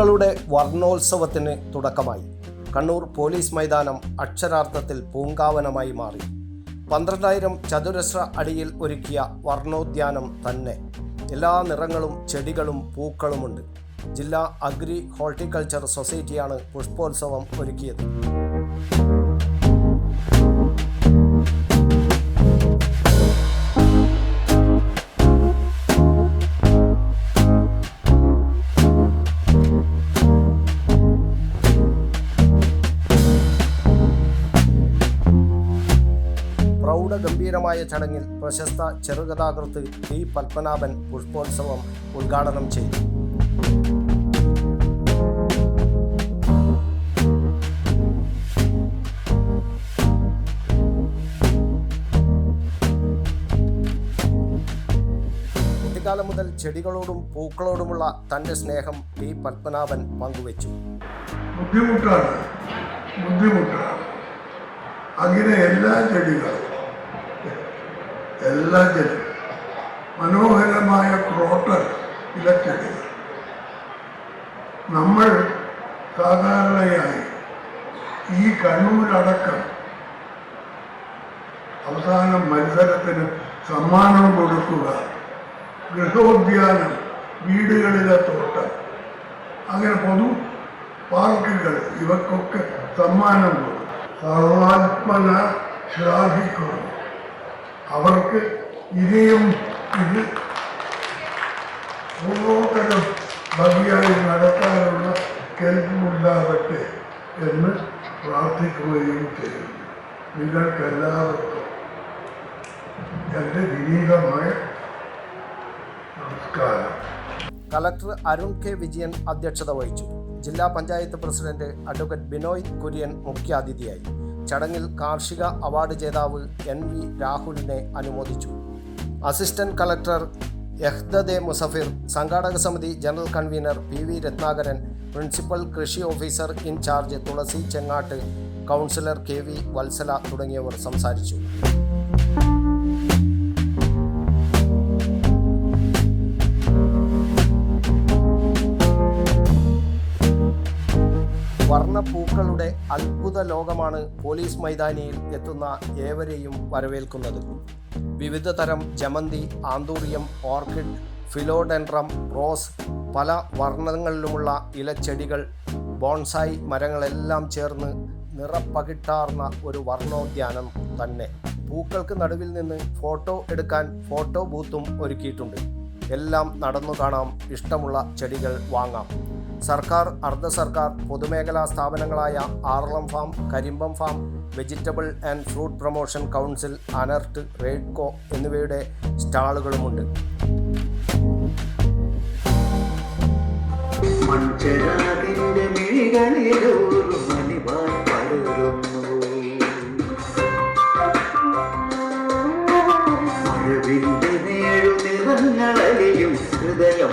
പൂക്കളുടെ വർണോത്സവത്തിന് തുടക്കമായി. കണ്ണൂർ പോലീസ് മൈതാനം അക്ഷരാർത്ഥത്തിൽ പൂങ്കാവനമായി മാറി. പന്ത്രണ്ടായിരം ചതുരശ്ര അടിയിൽ ഒരുക്കിയ വർണോദ്യാനം തന്നെ. എല്ലാ നിറങ്ങളും ചെടികളും പൂക്കളുമുണ്ട്. ജില്ലാ അഗ്രി ഹോർട്ടിക്കൾച്ചർ സൊസൈറ്റിയാണ് പുഷ്പോത്സവം ഒരുക്കിയത്. പ്രൗഢഗംഭീരമായ ചടങ്ങിൽ പ്രശസ്ത ചെറുകഥാകൃത്ത് ടി പത്മനാഭൻ പുഷ്പോത്സവം ഉദ്ഘാടനം ചെയ്തു. കുട്ടിക്കാലം മുതൽ ചെടികളോടും പൂക്കളോടുമുള്ള തന്റെ സ്നേഹം ടി പത്മനാഭൻ പങ്കുവച്ചു. ബുദ്ധിമുട്ടാണ്. ബുദ്ധിമുട്ടാണ്. അങ്ങനെ എല്ലാ ചെടികളും എല്ലാ ജനം മനോഹരമായ ക്രോട്ടർ ഇലച്ചെടികൾ നമ്മൾ സാധാരണയായി ഈ കണ്ണൂരടക്കം അവസാന മത്സരത്തിന് സമ്മാനം കൊടുക്കുക. ഗൃഹോദ്യാനം വീടുകളിലെ തോട്ടം അങ്ങനെ പൊതു പാർക്കുകൾ ഇവക്കൊക്കെ സമ്മാനം കൊടുക്കും. സർവാത്മന ശ്ലാഘിക്കുന്നു അവർക്ക് ഇനിയും ഇത് പൂർവോത്തരം ഭംഗിയായി നടത്താനുള്ള കെൽപ്പുണ്ടാകട്ടെ എന്ന് പ്രാർത്ഥിക്കുകയും ചെയ്യുന്നു. നിങ്ങൾക്കെല്ലാവർക്കും എന്റെ വിനീതമായ നമസ്കാരം. കളക്ടർ അരുൺ കെ വിജയൻ അധ്യക്ഷത വഹിച്ചു. ജില്ലാ പഞ്ചായത്ത് പ്രസിഡന്റ് അഡ്വക്കേറ്റ് ബിനോയ് കുര്യൻ മുഖ്യാതിഥിയായി. ചടങ്ങിൽ കാർഷിക അവാർഡ് ജേതാവ് എൻ വി രാഹുലിനെ അനുമോദിച്ചു. അസിസ്റ്റന്റ് കളക്ടർ എഹ്ദദെ മുസഫിർ സംഘാടക സമിതി general convener P V Ratnakaran principal കൃഷി officer in charge Thulasi Chengatt councillor K V Vatsala തുടങ്ങിയവർ സംസാരിച്ചു. വർണപ്പൂക്കളുടെ അത്ഭുത ലോകമാണ് പോലീസ് മൈതാനിയിൽ എത്തുന്ന ഏവരെയും വരവേൽക്കുന്നത്. വിവിധ തരം ജമന്തി ആന്തൂറിയം ഓർക്കിഡ് ഫിലോഡെൻഡ്രം റോസ് പല വർണങ്ങളിലുമുള്ള ഇലച്ചെടികൾ ബോൺസായി മരങ്ങളെല്ലാം ചേർന്ന് നിറപ്പകിട്ടാർന്ന ഒരു വർണോദ്യാനം തന്നെ. പൂക്കൾക്ക് നടുവിൽ നിന്ന് ഫോട്ടോ എടുക്കാൻ ഫോട്ടോ ബൂത്തും ഒരുക്കിയിട്ടുണ്ട്. എല്ലാം നടന്നു കാണാം. ഇഷ്ടമുള്ള ചെടികൾ വാങ്ങാം. സർക്കാർ അർദ്ധ സർക്കാർ പൊതുമേഖലാ സ്ഥാപനങ്ങളായ Aralam farm Karimbam farm vegetable and fruit promotion council ANERT Raidco എന്നിവയുടെ സ്റ്റാളുകളുമുണ്ട്. ഹൃദയം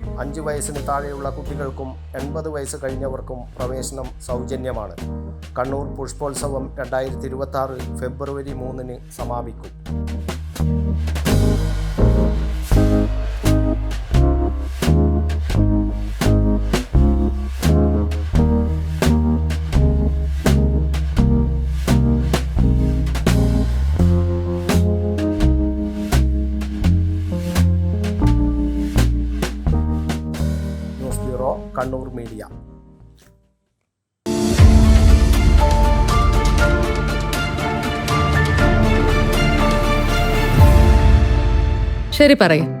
അഞ്ച് വയസ്സിന് താഴെയുള്ള കുട്ടികൾക്കും എൺപത് വയസ്സ് കഴിഞ്ഞവർക്കും പ്രവേശനം സൗജന്യമാണ്. കണ്ണൂർ പുഷ്പോത്സവം രണ്ടായിരത്തി ഇരുപത്തി ഫെബ്രുവരി മൂന്നിന് സമാപിക്കും. കണ്ണൂർ മീഡിയ. ശരി പറയും.